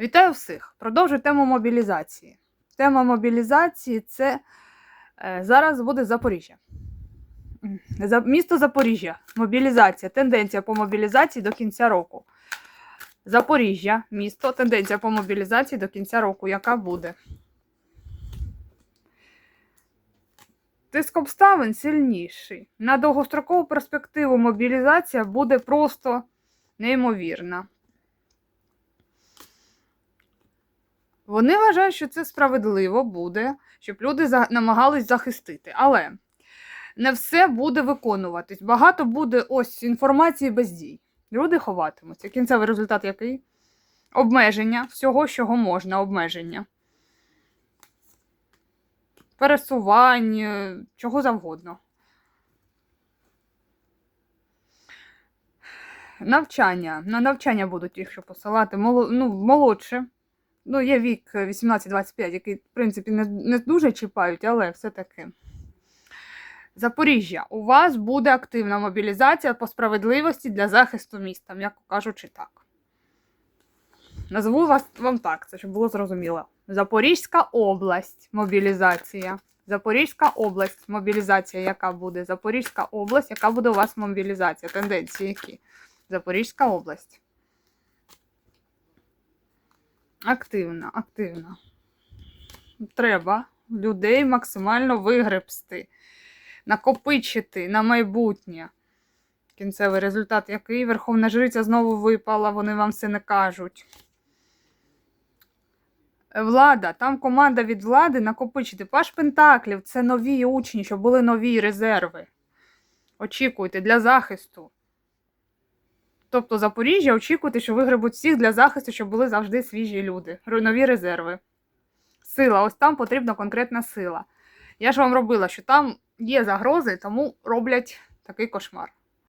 Вітаю всіх! Продовжую тему мобілізації. Тема мобілізації це е, зараз буде Запоріжжя. За, місто Запоріжжя. Мобілізація. Тенденція по мобілізації до кінця року. Запоріжжя, місто, тенденція по мобілізації до кінця року. Яка буде? Тиск обставин сильніший. На довгострокову перспективу мобілізація буде просто неймовірна. Вони вважають, що це справедливо буде, щоб люди намагались захистити. Але не все буде виконуватись. Багато буде ось інформації без дій. Люди ховатимуться. Кінцевий результат який? Обмеження всього, чого можна, обмеження. Пересувань, е, чого завгодно. Навчання. На навчання будуть їх що посилати. Моло- ну, молодше. Ну, є вік е, 18-25, який, в принципі, не, не дуже чіпають, але все-таки. Запоріжжя, у вас буде активна мобілізація по справедливості для захисту міста, м'яко кажучи так. Назву вас вам так, це щоб було зрозуміло. Запорізька область мобілізація. Запорізька область мобілізація, яка буде? Запорізька область, яка буде у вас мобілізація? Тенденції які? Запорізька область. Активна, активна. Треба людей максимально вигребсти, накопичити на майбутнє. Кінцевий результат, який Верховна Жриця знову випала, вони вам все не кажуть. Влада, там команда від влади накопичити. Паш Пентаклів це нові учні, щоб були нові резерви. Очікуйте для захисту. Тобто Запоріжжя очікуйте, що вигребуть всіх для захисту, щоб були завжди свіжі люди, руйнові резерви. Сила, ось там потрібна конкретна сила. Я ж вам робила, що там є загрози, тому роблять такий кошмар.